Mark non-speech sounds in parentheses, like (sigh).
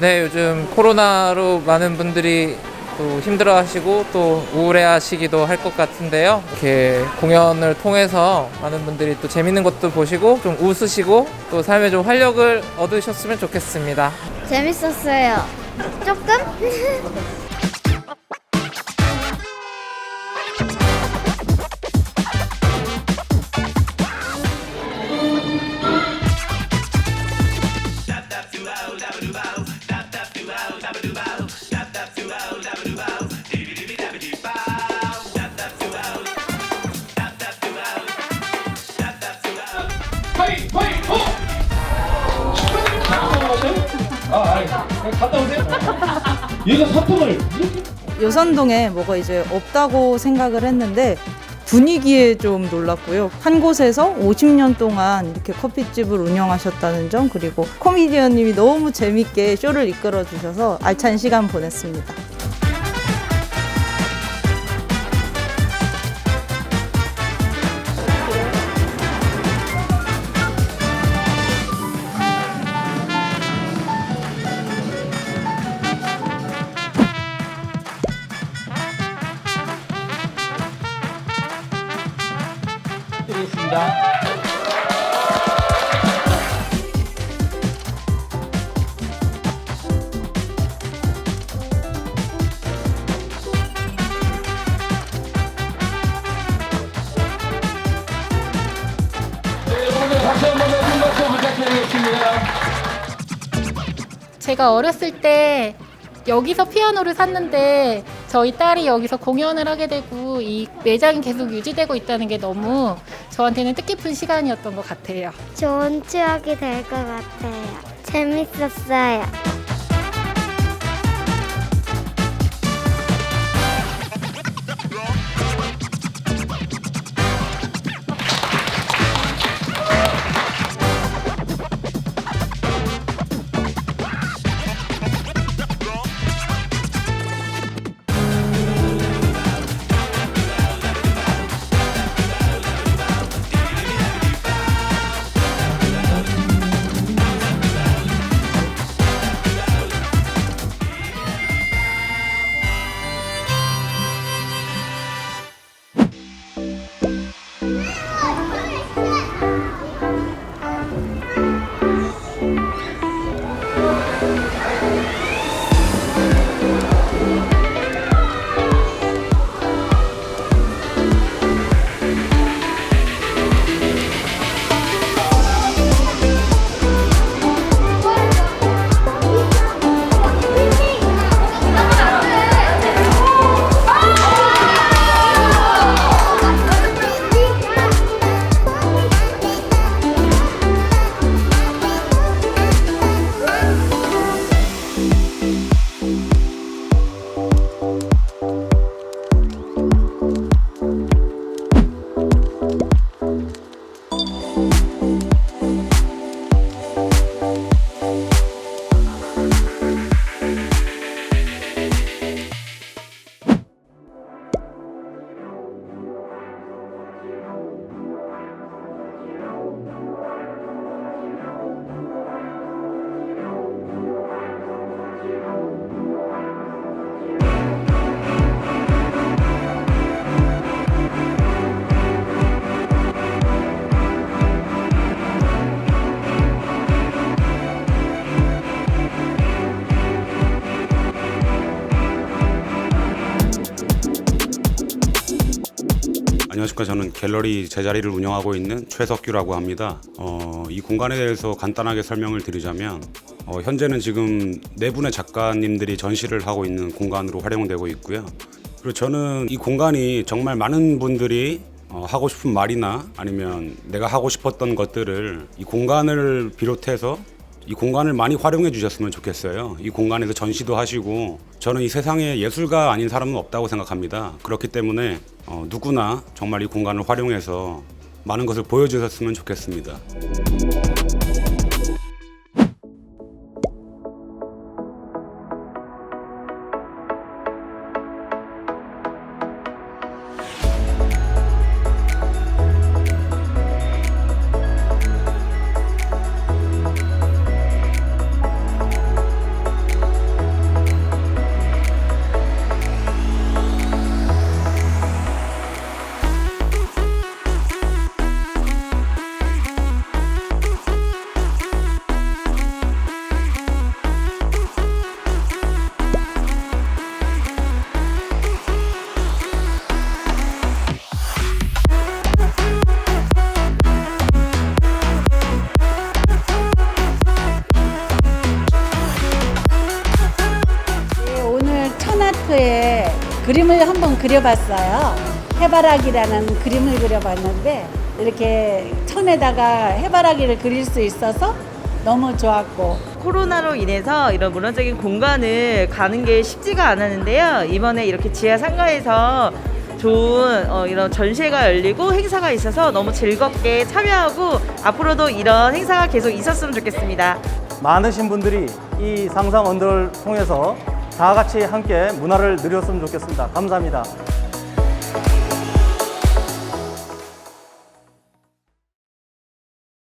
네, 요즘 코로나로 많은 분들이 또 힘들어 하시고 또 우울해 하시기도 할 것 같은데요. 이렇게 공연을 통해서 많은 분들이 또 재밌는 것도 보시고 좀 웃으시고 또 삶에 좀 활력을 얻으셨으면 좋겠습니다. 재밌었어요. 조금? (laughs) 아, 아니, 갔다 오세요. 얘가 사탕을 여산동에 뭐가 이제 없다고 생각을 했는데 분위기에 좀 놀랐고요. 한 곳에서 50년 동안 이렇게 커피집을 운영하셨다는 점 그리고 코미디언님이 너무 재밌게 쇼를 이끌어 주셔서 알찬 시간 보냈습니다. 드리겠습니다. 네, 여러분들 다시 한번 큰 박수 부탁드리겠습니다. 제가 어렸을 때 여기서 피아노를 샀는데 저희 딸이 여기서 공연을 하게 되고 이 매장이 계속 유지되고 있다는 게 너무 저한테는 뜻깊은 시간이었던 것 같아요. 좋은 추억이 될 것 같아요. 재밌었어요. 안녕하십니까 저는 갤러리 제자리를 운영하고 있는 최석규라고 합니다. 어, 이 공간에 대해서 간단하게 설명을 드리자면 어, 현재는 지금 네 분의 작가님들이 전시를 하고 있는 공간으로 활용되고 있고요. 그리고 저는 이 공간이 정말 많은 분들이 어, 하고 싶은 말이나 아니면 내가 하고 싶었던 것들을 이 공간을 비롯해서 이 공간을 많이 활용해 주셨으면 좋겠어요. 이 공간에서 전시도 하시고 저는 이 세상에 예술가 아닌 사람은 없다고 생각합니다. 그렇기 때문에 어, 누구나 정말 이 공간을 활용해서 많은 것을 보여주셨으면 좋겠습니다. 아트에 그림을 한번 그려봤어요. 해바라기라는 그림을 그려봤는데 이렇게 천에다가 해바라기를 그릴 수 있어서 너무 좋았고 코로나로 인해서 이런 문화적인 공간을 가는 게 쉽지가 않았는데요. 이번에 이렇게 지하 상가에서 좋은 어, 이런 전시회가 열리고 행사가 있어서 너무 즐겁게 참여하고 앞으로도 이런 행사가 계속 있었으면 좋겠습니다. 많으신 분들이 이 상상 언더를 통해서 다 같이 함께 문화를 누렸으면 좋겠습니다. 감사합니다.